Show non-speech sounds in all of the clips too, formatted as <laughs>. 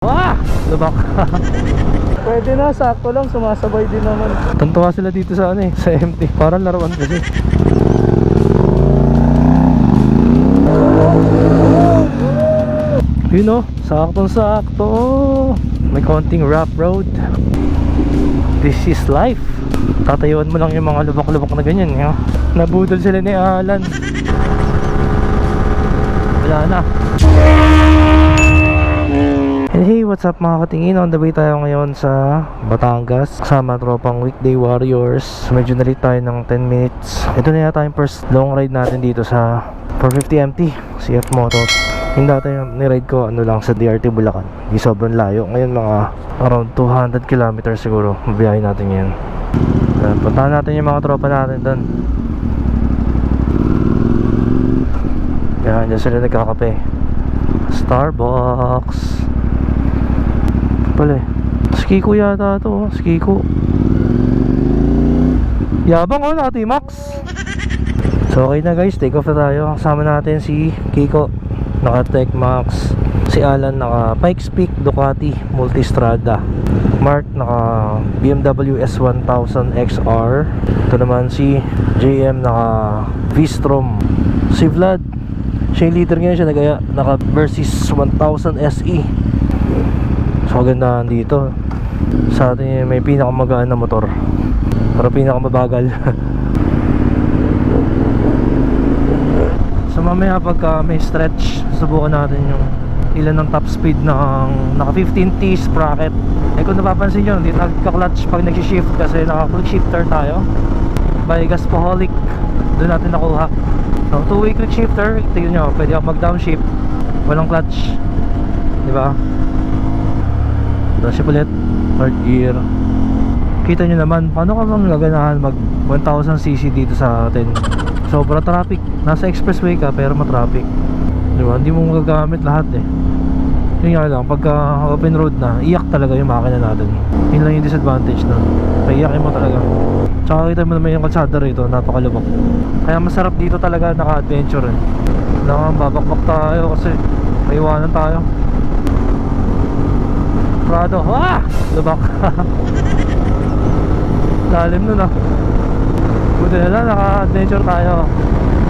Ah! Lubak. <laughs> Pwede na, sakto lang, sumasabay din naman. Tuntua sila dito sa ano eh, sa MT. Parang laruan kasi. <laughs> Yun oh, saktong sakto. May konting rough road. This is life. Tatayuan mo lang yung mga lubak-lubak na ganyan. Yun. Nabudol sila ni Alan. Wala na. And hey, what's up mga katingin? On the way tayo ngayon sa Batangas. Kasama tropang weekday warriors. Medyo nalit tayo ng 10 minutes. Ito na yata yung first long ride natin dito sa 450MT CF Motor Yung dati yung niride ko ano lang sa DRT Bulacan. Di sobrang layo. Ngayon mga around 200 kilometers siguro Mabiyahin natin ngayon. Ayan, Puntahan natin yung mga tropa natin doon Yan, dyan sila nagkakape. Starbucks pala eh. Skiko yata to, oh. Skiko. Yabang oh, naka T-Max. So okay na guys, take off na tayo. Kasama natin si Kiko, naka Tech Max. Si Alan naka Pikes Peak Ducati Multistrada. Mark naka BMW S1000 XR. Ito naman si JM naka V-Strom. Si Vlad, siya yung leader ngayon siya nagaya naka Versys 1000 SE. So kagandahan dito. Sa atin may pinakamagaan na motor. Pero pinakamabagal. <laughs> So mamaya pagka may stretch Subukan natin yung ilan ng top speed ng naka 15T sprocket Eh kung napapansin nyo Hindi nagka-clutch pag nag-shift Kasi naka-quick shifter tayo. By Gaspaholic Doon natin nakuha. So two way quick shifter Tingnan nyo Pwede ako mag-downshift. Walang clutch. Di ba? Downshift ulit. Third gear Kita nyo naman Paano ka bang gaganahan mag 1000cc dito sa atin? Sobra traffic. Nasa expressway ka pero matraffic. Di ba? Hindi mo magagamit lahat eh. Yun nga lang Pagka open road na Iyak talaga yung makina natin. Yun lang yung disadvantage na Paiyakin mo talaga. Tsaka kita mo naman yung kalsada rito Napakalubak. Kaya masarap dito talaga naka-adventure eh. Kailangan babakbak tayo kasi Maiwanan tayo Prado. Ah! Lubak. <laughs> Lalim nun ah. Buti na lang naka-adventure tayo.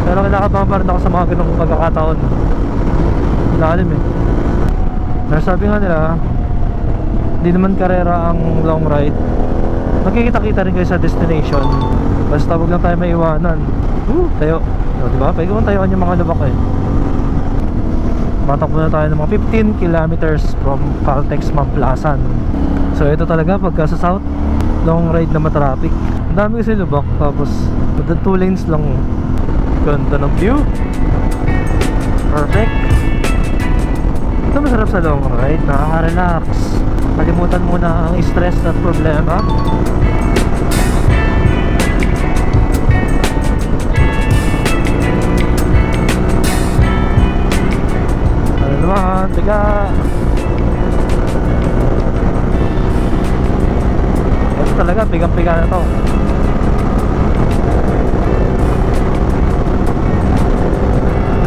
Pero kinakabahan pa ako sa mga ganong pagkakataon. Lalim eh. Pero sabi nga nila Hindi naman karera ang long ride. Magkikita-kita rin kayo sa destination. Basta huwag lang tayo maiwanan. Woo! Tayo. O, diba? Pwede kong tayoan yung mga lubak eh Matakbo na tayo ng mga 15 kilometers from Caltex Mamplasan. So ito talaga pagka sa south Long ride na matraffic Ang dami kasi lubak Tapos the two lanes lang. Ganda ng view. Perfect. Ito masarap sa long ride Nakaka-relax. Kalimutan muna ang stress at problema tiga Ito talaga, bigang-biga na to.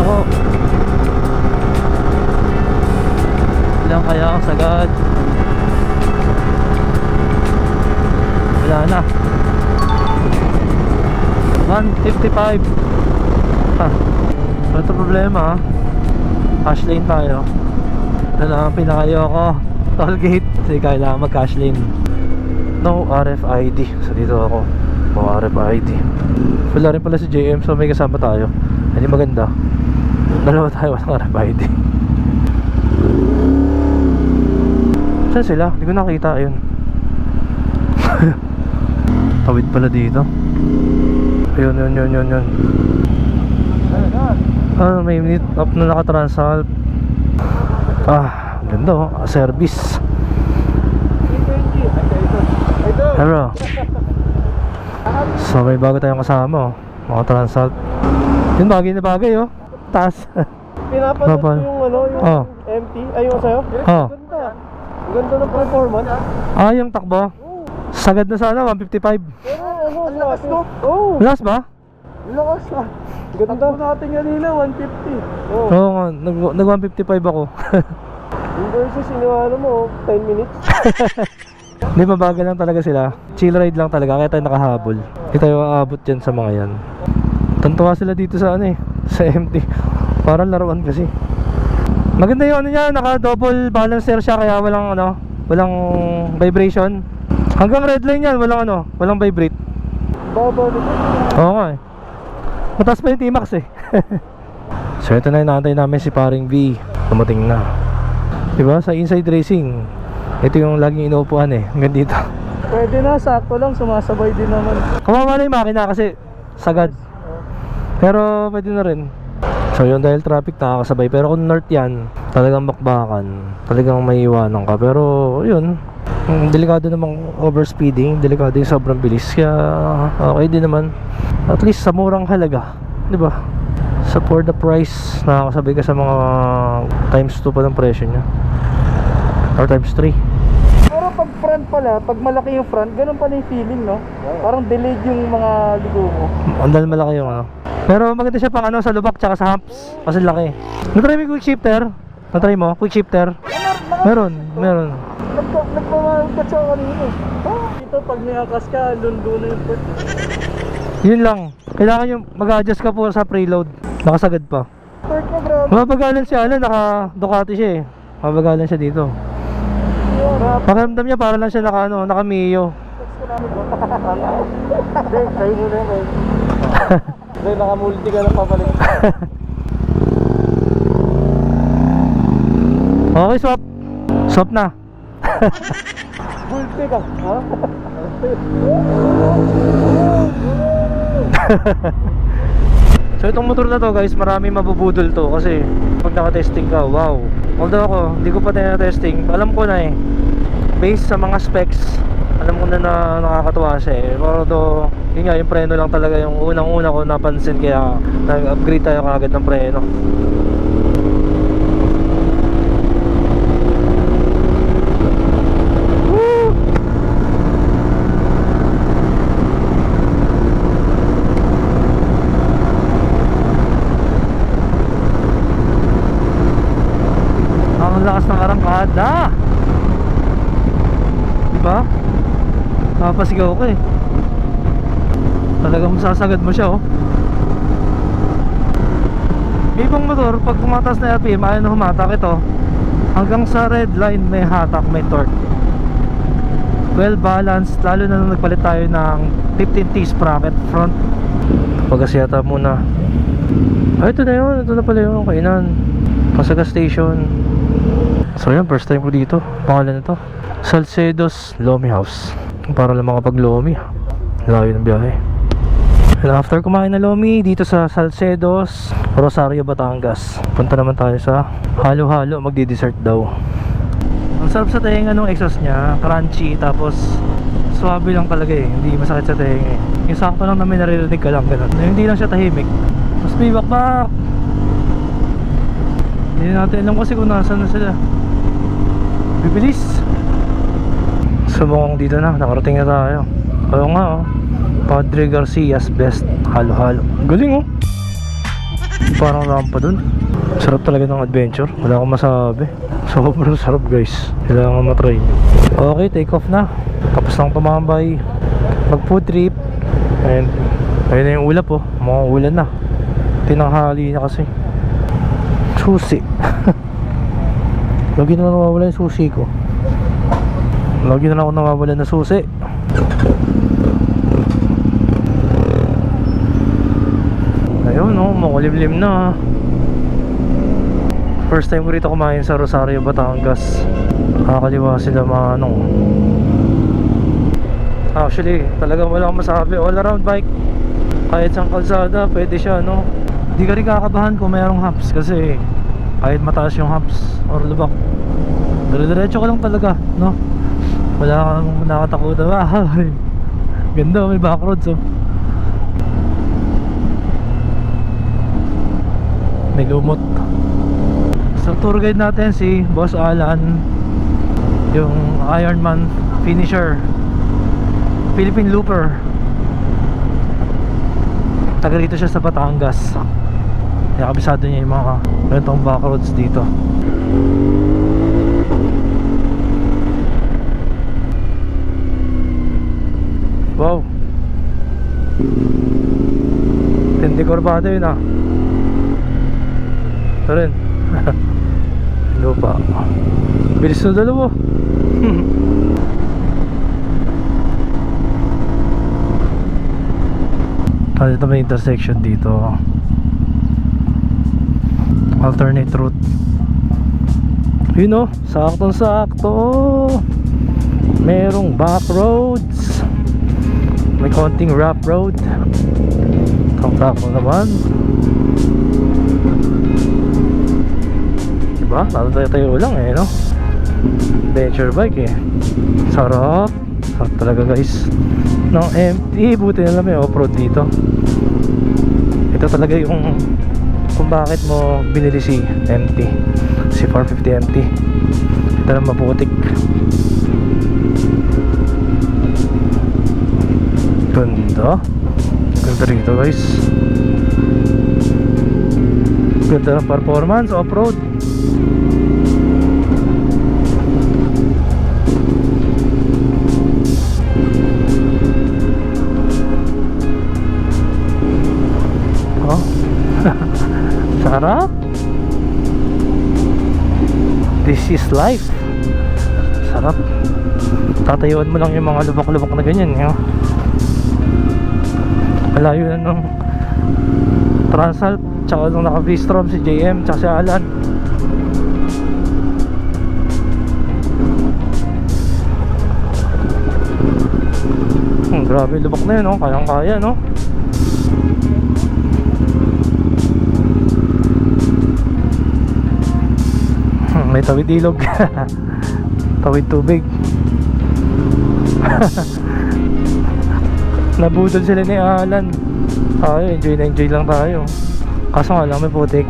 Ako Ilang kaya ang sagad? Wala na. 155 Ha Ito problema ah. Cash lane tayo ito lang ang pinakayoko? Toll gate kasi kailangan mag cash lane. No RFID so dito ako. No RFID wala rin pala si JM so may kasama tayo. Hindi maganda. Dalawa tayo walang RFID saan sila? hindi ko nakita ayun. <laughs> Tawid pala dito. Ayun yun yun yun yun. Ah, may meet up na nakatransalt. Ah, ganda oh. Service. Hello. So may bago tayong kasama oh. Mga transalt. Yun bagay na bagay oh. Taas. <laughs> Pinapanood ko yung ano, yung Oh. MT, ay yung sa'yo? Oh. Ganda. Ganda ng performance. Ah, yung takbo. Sagad na sana 155. Pero ano? Oo, Last ba? Lakas ah. Ganda. Takbo natin kanina, 150. Oo. Oo nga, nag, nag 155 ako. <laughs> Yung versus, iniwala mo, 10 minutes. <laughs> Hindi, mabagal lang talaga sila. Chill ride lang talaga, kaya tayo nakahabol. Hindi tayo aabot dyan sa mga yan. Tantuwa sila dito sa ano eh, <laughs> sa MT. Parang laruan kasi. Maganda yung ano niya, naka double balancer siya kaya walang ano, walang vibration. Hanggang red line yan, walang ano, walang vibrate. Baba nito. Oo nga eh. Mataas pa yung T-Max eh. <laughs> so ito na yung naantay namin si paring V. Dumating na. Diba? Sa inside racing. Ito yung laging inuupuan eh. Hanggang dito. <laughs> Pwede na, sakto lang, sumasabay din naman. Kawawa na yung makina kasi sagad. Pero pwede na rin. So yun dahil traffic nakakasabay. Pero kung north yan, talagang bakbakan. Talagang may iwanan ka. Pero yun, mm, delikado namang overspeeding. Delikado yung sobrang bilis. Kaya okay din naman. At least sa murang halaga. di ba? Sa for the price, nakakasabay ka sa mga times 2 pa ng presyo niya. Or times 3. Pero pag front pala, pag malaki yung front, ganun pala yung feeling, no? Parang delayed yung mga ligo mo. Ang malaki yung ano. Pero maganda siya pang ano sa lubak tsaka sa humps. Kasi laki. Natry mo quick shifter? Natry mo? Quick shifter? Meron, meron. Nagpamalat siya kanina. Dito pag niyakas ka, lundo na yung foot. Yun lang. Kailangan yung mag-adjust ka po sa preload. Nakasagad pa. Mabagalan siya, ano, naka Ducati siya eh. Mabagalan siya dito. Pakiramdam niya para lang siya naka, ano, naka Mio. Kayo muna kayo. Hindi, nakamulti ka na papalik. <laughs> Okay, swap. Swap na. Multi ka, ha? <laughs> So itong motor na to guys, marami mabubudol to kasi pag naka-testing ka, wow. Although ako, hindi ko pa tayo testing alam ko na eh. Based sa mga specs, alam ko na na nakakatuwa siya eh. Pero to, yun nga, yung preno lang talaga yung unang-una ko napansin kaya nag-upgrade tayo kagad ng preno. Lakas ng arangkada. Diba? Napasigaw ko eh. Talagang masasagad mo siya oh. May ibang motor, pag pumatas na RPM, ayaw na humatak ito. Hanggang sa red line may hatak, may torque. Well balanced, lalo na nung nagpalit tayo ng 15T sprocket front. Pagkasyata muna. Ay, ito na yun. Ito na pala yung kainan. Pasaga Station. So yan, first time ko dito. Pangalan nito. Salcedo's Lomi House. Para lang makapag Lomi. Layo ng biyahe. And after kumain na Lomi dito sa Salcedo's Rosario, Batangas. Punta naman tayo sa halo-halo. Magdi-dessert daw. Ang sarap sa tenga nung exhaust niya. Crunchy. Tapos swabe lang talaga eh. Hindi masakit sa tenga eh. Yung sakto lang namin naririnig ka lang. Ganun. Hindi lang siya tahimik. Mas may bakbak. Hindi natin alam kasi kung nasan na sila. Bibilis. So dito na, nakarating na tayo. Oo nga oh. Padre Garcia's best halo-halo. Galing oh. <laughs> Parang rampa dun. Sarap talaga ng adventure. Wala akong masabi. <laughs> Sobrang sarap guys. Kailangan matry. Okay, take off na. Tapos lang tumambay. Mag food trip. And ayun na yung ulap oh. Mukhang ulan na. Tinanghali na kasi. Susi. <laughs> Lagi na lang nawawala yung susi ko. Lagi na lang ako nawawala na susi. Ayun no, makulimlim na. First time ko rito kumain sa Rosario, Batangas. Nakakaliwa sila mga ano. Actually, talagang wala akong masabi. All around bike. Kahit sa kalsada, pwede siya, no? Hindi ka rin kakabahan kung mayroong humps kasi kahit mataas yung humps or lubak. Dire-diretso ka lang talaga, no? Wala kang nakatakutan. <laughs> Ay, ganda, may backroads, oh. may lumot. So tour guide natin si Boss Alan yung Ironman finisher. Philippine Looper. Taga rito siya sa Batangas. Kaya kabisado niya yung mga ganitong back roads dito. Wow. Tindi korbado yun ah. Ito rin. <laughs> Lupa. Bilis na dalawa. <laughs> Ah, dito may intersection dito. Alternate route. Yun oh, saktong sakto. Merong back roads. May konting rough road. Sakto naman. Diba? Tayo-tayo lang eh, no? Adventure bike eh. Sarap. Sarap talaga guys. No, empty. Buti na lang may off-road dito. Ito talaga yung kung bakit mo binili si MT. Si 450 MT. Ito lang maputik. Ganda. Ganda rito guys. Ganda ng performance off-road. Oh. <laughs> Sarap. This is life. Sarap. Tatayuan mo lang yung mga lubak-lubak na ganyan. Yung malayo na nung Transalp tsaka nung naka V-Strom si JM tsaka si Alan. Hmm, grabe lubak na yun no? kayang kaya no? Hmm, may tawid ilog. <laughs> Tawid tubig. <laughs> Nabudol sila ni Alan. Tayo, enjoy na enjoy lang tayo Kaso nga lang may putik.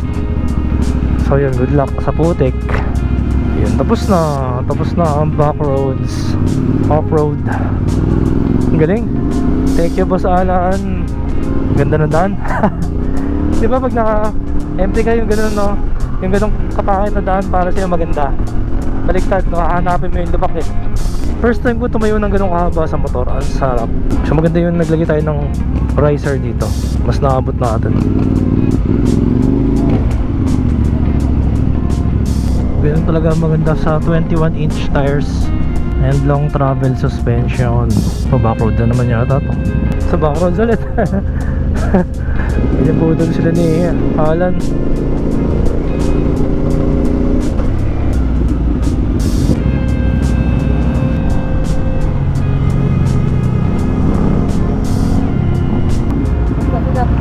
So yun, good luck sa putik. Yun, tapos na Tapos na ang back roads. Off-road Ang galing. Thank you boss Alan. Ganda na daan. <laughs> Di ba pag naka empty kayo yung ganun no? Yung ganun kapakit na daan para sa'yo maganda Baliktad, no? hahanapin mo yung lubak eh First time ko tumayo ng ganun kahaba sa motor Ang sarap. So maganda yung naglagay tayo ng riser dito. Mas naabot natin. Ganun talaga maganda sa 21 inch tires And long travel suspension. So backroad na naman yata to. Sa backroad ulit. <laughs> Pinabudol sila ni Alan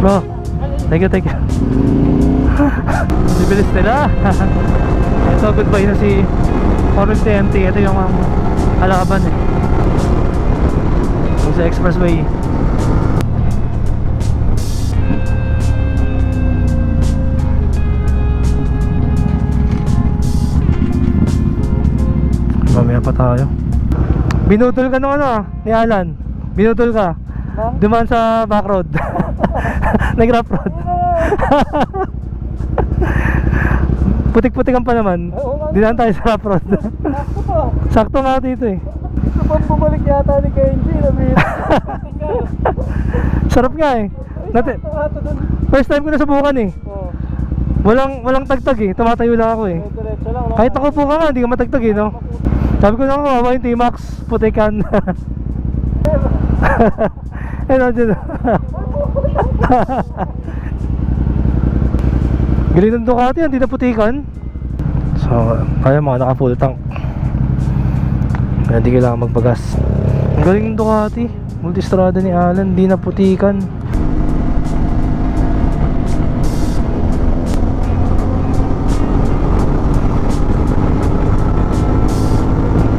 Bro, thank you, thank you. <laughs> Bibilis nila. <laughs> Ito, goodbye na si Orange TMT. Ito yung um, alaban eh. Sa expressway. Mamaya pa tayo. Binutol ka nung ano ni Alan. Binutol ka. Ma'am? Dumaan sa back road. <laughs> <laughs> Nag-rough <laughs> road. Putik-putikan pa naman. Dinaan tayo sa rough road. Sakto to Sakto nga dito eh. Pang bumalik yata ni Kenji Nabit <laughs> Sarap nga eh. Nati first time ko na subukan eh. Walang walang tagtag eh. Tumatayo lang ako eh. Kahit ako po ka nga, hindi ka matagtag eh, no? Sabi ko na ako, kawawa yung T-Max, putikan. Eh, nandiyan. <laughs> Galing ng Ducati, hindi na putikan. So, kaya mga naka full tank. Kaya hindi kailangan magbagas. Galing ng Ducati. Multistrada ni Alan, hindi na putikan.